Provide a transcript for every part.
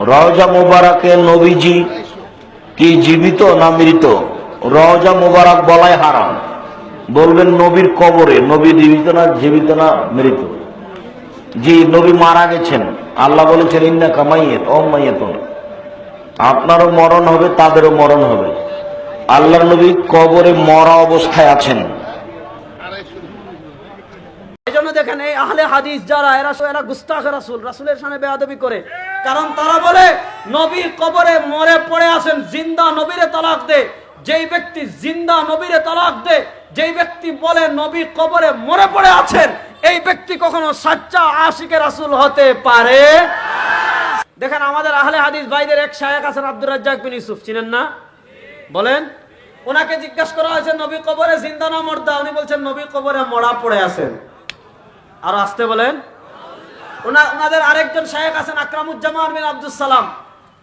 রওজা মুবারকে নবীজি কি জীবিত না মৃত? রওজা মুবারক বলাই হারাম। বলবেন নবীর কবরে, নবী জীবিত না জীবিত না, মৃত। জি, নবী মারা গেছেন। আল্লাহ বলেছেন ইন্না কামাইয়েত অমাইয়েত আপনারও মরণ হবে, তাদেরও মরণ হবে। আল্লাহর নবী কবরে মরা অবস্থায় আছেন এই জন্য এই আহলে হাদিস যারা, এরা এরা গুস্তাখ রাসুল। রাসুলের সামনে বেয়াদবি করে। কারণ তারা বলে নবী কবরে মরে পড়ে আছেন, জিন্দা নবীরে তালাক দে। যেই ব্যক্তি জিন্দা নবীরে তালাক দে, যেই ব্যক্তি বলে নবী কবরে মরে পড়ে আছেন, এই ব্যক্তি কখনো সাচ্চা আশিকে রাসুল হতে পারে? দেখেন আমাদের আহলে হাদিস ভাইদের এক শায়েক আছেন আব্দুর রাজ্জাক বিন ইউসুফ। চিনেন না? বলেন। ওনাকে জিজ্ঞাসা করা হয়েছে, নবী কবরে জিন্দা না মর্দা? উনি বলছেন, নবী কবরে মরা পড়ে আছেন। আর আসতে বলেন। ওনা- ওনাদের আরেকজন শায়েক আছেন আকরামুজ্জামান বিন আব্দুল সালাম।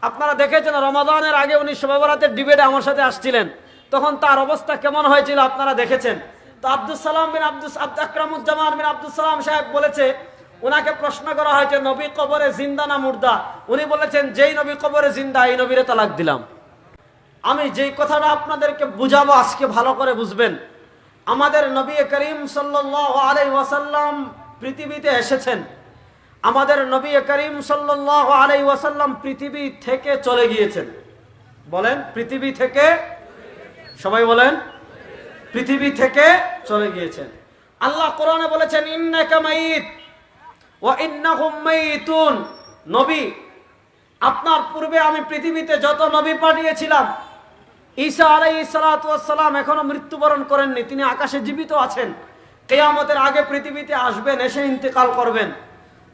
আপনারা দেখেছেন রমাদানের আগে উনি শোভাবরাতের ডিবেটে আমার সাথে আসছিলেন। তখন তার অবস্থা কেমন হয়েছিল আপনারা দেখেছেন। তো আব্দুল সালাম বিন আব্দুল আব্দ- আকরামুজ্জামান বিন আব্দুল সালাম সাহেব বলেছে, ওনাকে প্রশ্ন করা হয়েছে, নবী কবরে জিন্দা না মুর্দা? উনি বলেছেন, যেই নবী কবরে জিন্দা, এই নবীরে তালাক দিলাম। আমি যেই কথাটা আপনাদেরকে বুঝাবো, আজকে ভালো করে বুঝবেন। আমাদের নবী করিম সাল্লাল্লাহু আলাইহি ওয়াসাল্লাম পৃথিবীতে এসেছেন। আমাদের নবী করিম সাল্লাল্লাহু আলাই ওয়াসাল্লাম পৃথিবী থেকে চলে গিয়েছেন। বলেন, পৃথিবী থেকে সবাই বলেন, পৃথিবী থেকে চলে গিয়েছেন। আল্লাহ কোরআনে বলেছেন, ইন্নাকা মাইতুন। নবী, আপনার পূর্বে আমি পৃথিবীতে যত নবী পাঠিয়েছিলাম, ঈসা আলাই সালাম এখনও মৃত্যুবরণ করেননি, তিনি আকাশে জীবিত আছেন। কেয়ামতের আগে পৃথিবীতে আসবেন, এসে ইন্তেকাল করবেন।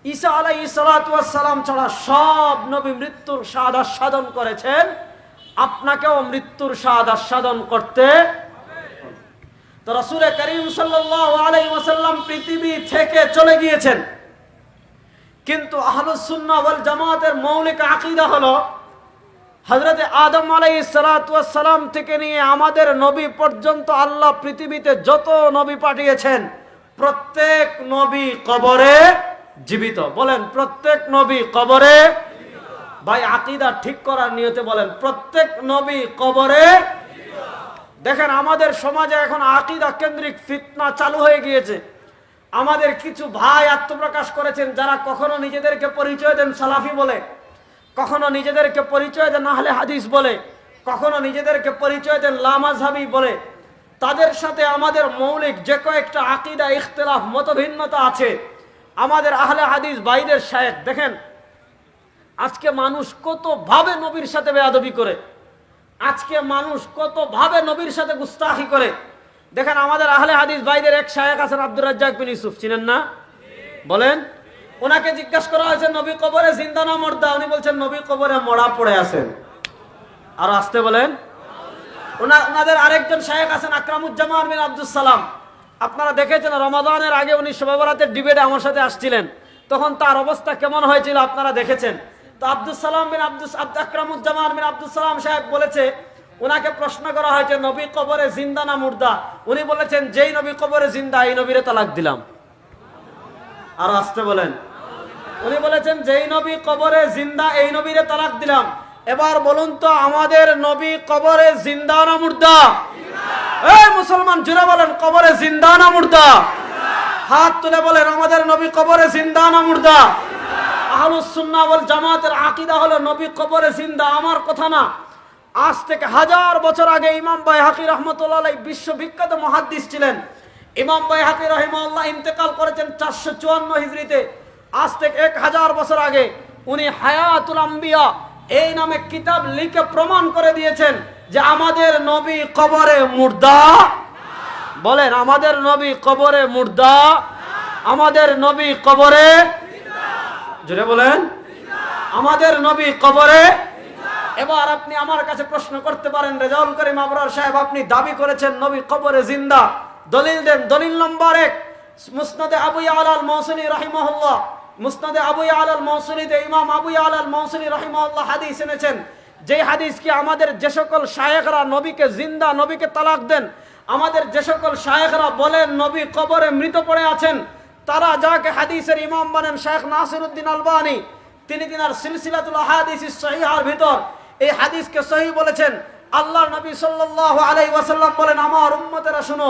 ঈসা আলাই সালাম ছাড়া সব নবী মৃত্যুর স্বাদ আস্বাদন করেছেন। আপনাকেও মৃত্যুর স্বাদ আস্বাদন করতে তো রসুল করিম ওসাল্লাম পৃথিবী থেকে চলে গিয়েছেন। কিন্তু আহলুসুন্না জামাতের মৌলিক আকিদা হলো হজরত আদম আলাই সালাম থেকে নিয়ে আমাদের নবী পর্যন্ত আল্লাহ পৃথিবীতে যত নবী পাঠিয়েছেন, প্রত্যেক নবী কবরে জীবিত। বলেন, প্রত্যেক নবী কবরে ভাই, আকিদা ঠিক করার নিয়তে বলেন, প্রত্যেক নবী কবরে দেখেন, আমাদের সমাজে এখন আকিদা কেন্দ্রিক ফিতনা চালু হয়ে গিয়েছে। আমাদের কিছু ভাই আত্মপ্রকাশ করেছেন যারা কখনো নিজেদেরকে পরিচয় দেন সালাফি বলে। কখনো নিজেদেরকে পরিচয় দেন আহলে হাদিস বলে। কখনো নিজেদেরকে পরিচয় দেন লামাজহাবি বলে। তাদের সাথে আমাদের মৌলিক যে কয়েকটা আকিদা, ইখতলাফ, মতভিন্নতা আছে। আমাদের আহলে হাদিস ভাইদের শায়েক দেখেন, আজকে মানুষ কত ভাবে নবীর সাথে বেয়াদবি করে। আজকে মানুষ কত ভাবে নবীর সাথে গুস্তাখি করে। দেখেন, আমাদের আহলে হাদিস বাইদের এক শায়েক আছেন আব্দুর রাজ্জাক বিন ইউসুফ, চিনেন না? বলেন ওনাকে জিজ্ঞাসা করা হয়েছে, নবী কবরে জিন্দা না মর্দা? উনি বলছেন, নবী কবরে মরা পড়ে আছেন। আর আসতে বলেন, ওনা- ওনাদের আরেকজন শায়েক আছেন, আকরামুজ্জামান বিন আব্দুল সালাম। আপনারা দেখেছেন, রমাদানের আগে উনি শোভাবরাতের ডিবেটে আমার সাথে আসছিলেন। তখন তার অবস্থা কেমন হয়েছিল আপনারা দেখেছেন? তো আব্দুল সালাম বিন আব্দুল আব্দ আকরামুজ্জামান বিন আব্দুল সালাম সাহেব বলেছে, ওনাকে প্রশ্ন করা হয়েছে নবী কবরে জিন্দা না মুর্দা? উনি বলেছেন, যেই নবী কবরে জিন্দা, এই নবীরে তালাক দিলাম। আর আসতে বলেন। উনি বলেছেন, যেই নবী কবরে জিন্দা, এই নবীরে তালাক দিলাম। এবার বলুন তো, আমাদের নবী কবরে জিন্দা না মুর্দা? এই মুসলমান জুড়ে বলেন, কবরে জিন্দা না মুর্দা? হাত তুলে বলেন, আমাদের নবী কবরে জিন্দা না মুর্দা? আহলুস সুন্নাহ ওয়াল জামাতের আকীদা হলো, নবী কবরে জিন্দা আমার কথা না। আজ থেকে হাজার বছর আগে ইমাম বাইহাকি রহমতুল্লাহ আলাই বিশ্ববিখ্যাত মহাদ্দিস ছিলেন। ইমাম বাইহাকি রহিমাল্লাহ ইন্তেকাল করেছেন চারশো চুয়ান্ন হিজড়িতে। আজ থেকে এক হাজার বছর আগে উনি হায়াতুল আম্বিয়া এই নামে কিতাব লিখে প্রমাণ করে দিয়েছেন যে আমাদের নবী কবরে মুর্দা। বলেন, আমাদের নবী কবরে মুর্দা। আমাদের নবী কবরে জুড়ে বলেন, আমাদের নবী কবরে এবার আপনি আমার কাছে প্রশ্ন করতে পারেন, রেজাউল করিম আবরার সাহেব, আপনি দাবি করেছেন নবী কবরে জিন্দা। দলিল দেন। দলিল নম্বর এক, মুসনাদে আবু আলাল মৌসুনি রাহিমাহুল্লাহ। মুসনাদে আবু আলাল মৌসুনিতে ইমাম আবু আলাল মৌসুনি রাহিমাহুল্লাহ হাদিস এনেছেন। যে হাদিস কি আমাদের যে সকল শায়েখরা নবীকে জিন্দা, নবীকে তালাক দেন, আমাদের যে সকল শায়েখরা বলেন নবী কবরে মৃত পড়ে আছেন, তারা যাকে হাদিসের ইমাম বানেন শেখ নাসিরউদ্দিন আলবানী, তিনি তিনার সিলসিলাতুল হাদিস সহিহার ভিতর এই হাদিসকে সহি বলেছেন। আল্লাহ নবী সাল্লাল্লাহু আলাইহি ওয়াসাল্লাম বলেন, আমার উম্মতেরা শুনো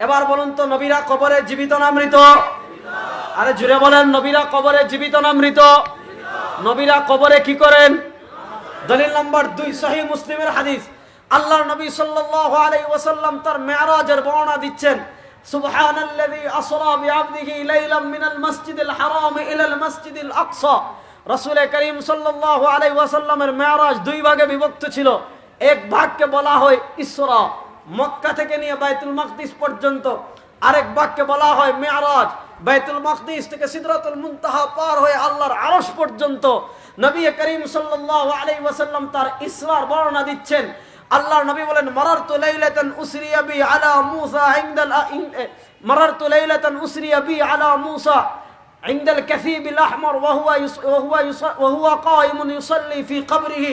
এবার বলুন তো, নবীরা কবরে জীবিত না মৃত? আরে জুড়ে বলেন, নবীরা কবরে জীবিত না মৃত? নবীরা কবরে কি করেন? দলিল নম্বর দুই, সহি মুসলিমের হাদিস। আল্লাহ নবী সাল্লাল্লাহু আলাইহি ওয়াসাল্লাম তার মেরাজের বর্ণনা দিচ্ছেন, সুবহানাল্লাযী আসরা বিআবদিহি লাইলাম মিনাল মাসজিদিল হারাম ইলাল মাসজিদিল আকসা। রাসূল করিম সাল্লাল্লাহু আলাইহি ওয়াসাল্লামের মেরাজ দুই ভাগে বিভক্ত ছিল। এক ভাগকে বলা হয় ইসরা। মক্কা থেকে নিয়ে বাইতুল মাকদিস পর্যন্ত আরেক বাক্যে বলা হয় মেয়ারাজ বাইতুল মাকদিস থেকে সিদরাতুল মুনতাহা পার হয়ে আল্লাহর আরশ পর্যন্ত নবী করিম সাল্লাল্লাহু আলাইহি ওয়াসাল্লাম তার ইসরার বর্ণনা দিচ্ছেন আল্লাহর নবী বলেন মারারতু লাইলাতান উসরিয়া বি আলা মূসা ইনদাল মারারতু লাইলাতান উসরিয়া বি আলা মূসা عند الكثيب الأحمر وهو يص... وهو يص... وهو قائم يصلي في قبره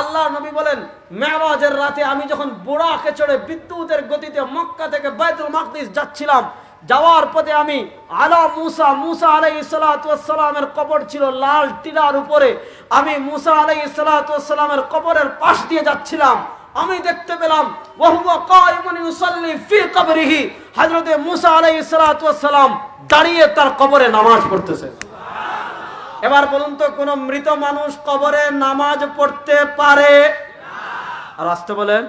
আল্লাহ নবী বলেন মেরাজের রাতে আমি যখন বুড়াকে চড়ে বিদ্যুতের গতিতে মক্কা থেকে বাইতুল মাকদিস যাচ্ছিলাম, যাওয়ার পথে আমি আলা মুসা মুসা আলাই সালামের কবর ছিল লাল টিলার উপরে, আমি মুসা আলাই সালামের কবরের পাশ দিয়ে যাচ্ছিলাম। আমি দেখতে পেলাম হযরতে মুসা আলাইহিস সালাতু দাঁড়িয়ে তার কবরে নামাজ পড়তেছে। এবার বলুন তো, কোন মৃত মানুষ কবরে নামাজ পড়তে পারে? আর আসতে বলেন,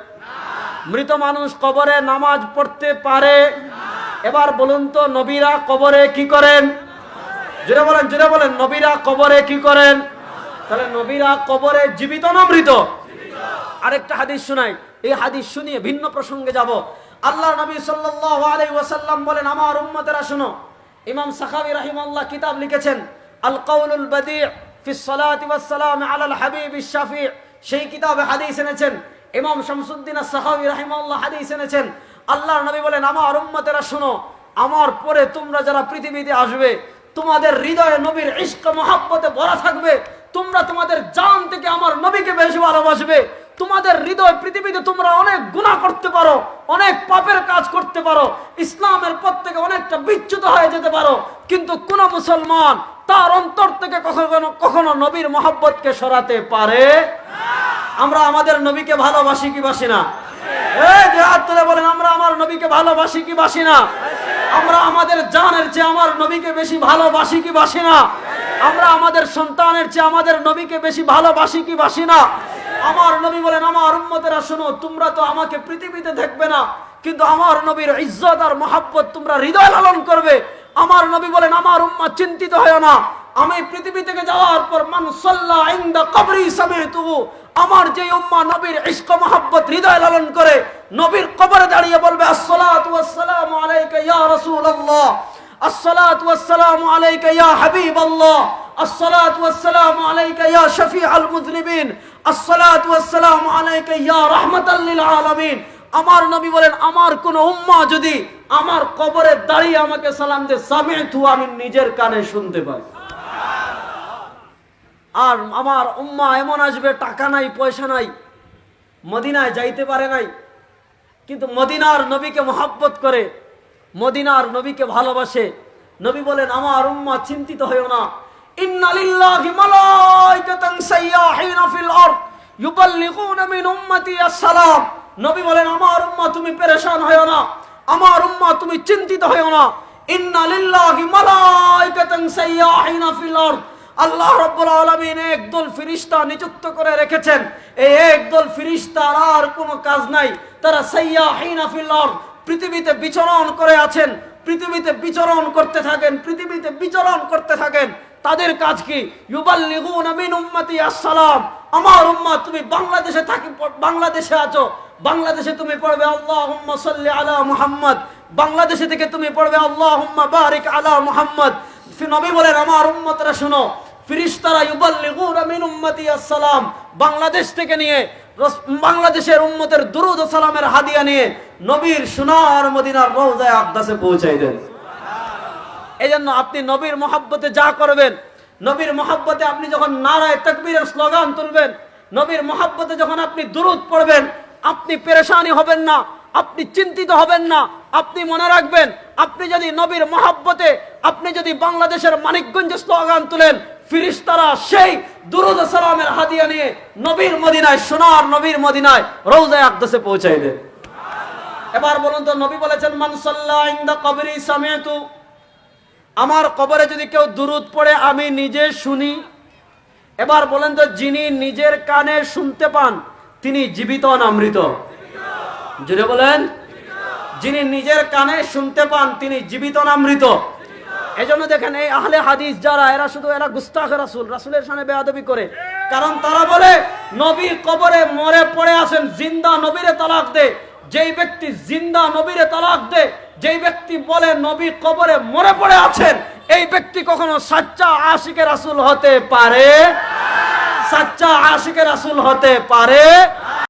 মৃত মানুষ কবরে নামাজ পড়তে পারে? এবার বলুন তো, নবীরা কবরে কি করেন? জুড়ে বলেন জুড়ে বলেন, নবীরা কবরে কি করেন? তাহলে নবীরা কবরে জীবিত না মৃত? আরেকটা হাদিস শোনাই, এই হাদিস শুনিয়ে ভিন্ন প্রসঙ্গে যাব। আল্লাহ নবী সাল্লাল্লাহু আলাইহি ওয়াসাল্লাম বলেন, আমার উম্মতেরা শুনো। ইমাম সাখাবী রাহিমাহুল্লাহ কিতাব লিখেছেন আল কাউলুল বাদি' ফি সালাতি ওয়াস আলাল হাবিব শাফি। সেই কিতাবে হাদিস এনেছেন, ইমাম শামসুদ্দিন সাহাবী রাহিমাহুল্লাহ হাদিস এনেছেন। আল্লাহর নবী বলেন, আমার উম্মতেরা শুনো, আমার পরে তোমরা যারা পৃথিবীতে আসবে, তোমাদের হৃদয়ে নবীর ইশক, মহাব্বতে ভরা থাকবে। তোমরা তোমাদের জান থেকে আমার নবীকে বেশি ভালোবাসবে। তোমাদের হৃদয় পৃথিবীতে তোমরা অনেক গুনাহ করতে পারো, অনেক পাপের কাজ করতে পারো। ইসলামের পথ থেকে অনেকটা বিচ্যুত হয়ে যেতে পারো। কিন্তু কোন মুসলমান তার অন্তর থেকে কখনো কখনো নবীর মহাব্বতকে সরাতে পারে? আমরা আমাদের নবীকে ভালোবাসি কি বাসি না? এই যে তুলে বলেন, আমরা আমার নবীকে ভালোবাসি কি বাসি না? আমরা আমাদের জানের চেয়ে আমার নবীকে বেশি ভালোবাসি কি বাসি না? আমরা আমাদের সন্তানের চেয়ে আমাদের নবীকে বেশি ভালোবাসি কি বাসি না? আমার নবী বলেন, আমার উম্মতেরা, শোনো, তোমরা তো আমাকে পৃথিবীতে দেখবে না, কিন্তু আমার নবীর ইজ্জত আর মহাব্বত তোমরা হৃদয় লালন করবে। আমার নবী বলেন, আমার উম্মা চিন্তিত হয় না। আমি পৃথিবী থেকে যাওয়ার পর মান সাল্লা ইনদা কবরি সামিতুহু। আমার যে উম্মা নবীর ইশক মহাব্বত হৃদয় লালন করে নবীর কবরে দাঁড়িয়ে বলবে, আসসালাতু ওয়াসসালামু আলাইকা ইয়া রাসূলুল্লাহ। আসসালাতু ওয়াসসালামু আলাইকা ইয়া হাবিবাল্লাহ। আসসালাতু ওয়াসসালামু আলাইকা ইয়া শফিউল মুযনিবিন আসসালাতু ওয়াসসালামু আলাইকা ইয়া রাহমাতাল লিল আলামিন। আমার নবী বলেন, আমার কোন উম্মা যদি আমার কবরে দাঁড়িয়ে আমাকে সালাম দে সামিতু আমি নিজের কানে শুনতে পাই। আর আমার উম্মা এমন আসবে, টাকা নাই, পয়সা নাই, মদিনায় যাইতে পারে নাই, কিন্তু মদিনার নবীকে মহাব্বত করে, মদিনার নবীকে ভালোবাসে। নবী বলেন, আমার উম্মা চিন্তিত হয়েও না। ইন্না লিল্লাহি মালাইকাতান নবী বলেন, আমার উম্মা তুমি পেরেশান হয়েও না। আমার উম্মা তুমি চিন্তিত হয়েও না। ইন্না লিল্লাহি মালাইকাতান সাইয়াহিনা ফিল আরদ। আল্লাহ রব্বুল আলমিন একদল ফিরিস্তা নিযুক্ত করে রেখেছেন। এই একদল ফিরিস্তার আর কোনো কাজ নাই। তারা সাইয়া হিনাফিল পৃথিবীতে বিচরণ করে আছেন। পৃথিবীতে বিচরণ করতে থাকেন, পৃথিবীতে বিচরণ করতে থাকেন। তাদের কাজ কি? ইউবাল্লিগুনা মিন উম্মতি আসসালাম। আমার উম্মত, তুমি বাংলাদেশে থাকি, বাংলাদেশে আছো। বাংলাদেশে তুমি পড়বে আল্লাহুম্মা সাল্লি আলা মুহাম্মদ। বাংলাদেশে থেকে তুমি পড়বে আল্লাহুম্মা বারিক আলা মুহাম্মদ। নবী বলেন, আমার উম্মতরা শুনো ফিরিস্তারা ইউবাল্লিগুনা মিন উম্মতি আসসালাম। বাংলাদেশ থেকে নিয়ে বাংলাদেশের উম্মতের দুরুদ সালামের হাদিয়া নিয়ে নবীর সোনার মদিনার রওজায় আকদাসে পৌঁছাই দেন। এই জন্য আপনি নবীর মহাব্বতে যা করবেন, নবীর মহাব্বতে আপনি যখন নারায় তকবীরের স্লোগান তুলবেন, নবীর মহাব্বতে যখন আপনি দুরুদ পড়বেন আপনি পেরেশানি হবেন না, আপনি চিন্তিত হবেন না, আপনি মনে রাখবেন, আপনি যদি নবীর মহাব্বতে, আপনি যদি বাংলাদেশের মানিকগঞ্জে স্লোগান তুলেন, ফিরিস্তারা সেই দুরুদ সালামের হাদিয়া নিয়ে নবীর মদিনায়, সোনার নবীর মদিনায় রৌজায় আকদাসে পৌঁছাই দেন। এবার বলুন তো, নবী বলেছেন মানসাল্লাহ ইন্দা কবরি সামিয়াতু। আমার কবরে যদি কেউ দুরুদ পড়ে, আমি নিজে শুনি। এবার বলেন তো, যিনি নিজের কানে শুনতে পান তিনি জীবিত না মৃত? জুড়ে বলেন। যিনি নিজের কানে শুনতে পান, তিনি জীবিত না মৃত? এজন্য দেখেন, এই আহলে হাদিস যারা, এরা শুধু এরা গুস্তাখ রাসুল, রাসুলের সামনে বেয়াদবি করে। কারণ তারা বলে নবী কবরে মরে পড়ে আসেন জিন্দা নবীরে তালাক দে। যেই ব্যক্তি জিন্দা নবীরে তালাক দে, যেই ব্যক্তি বলে নবী কবরে মরে পড়ে আছেন, এই ব্যক্তি কখনো সাচ্চা আশিকে রাসুল হতে পারে সাচ্চা আশিকের আসুল হতে পারে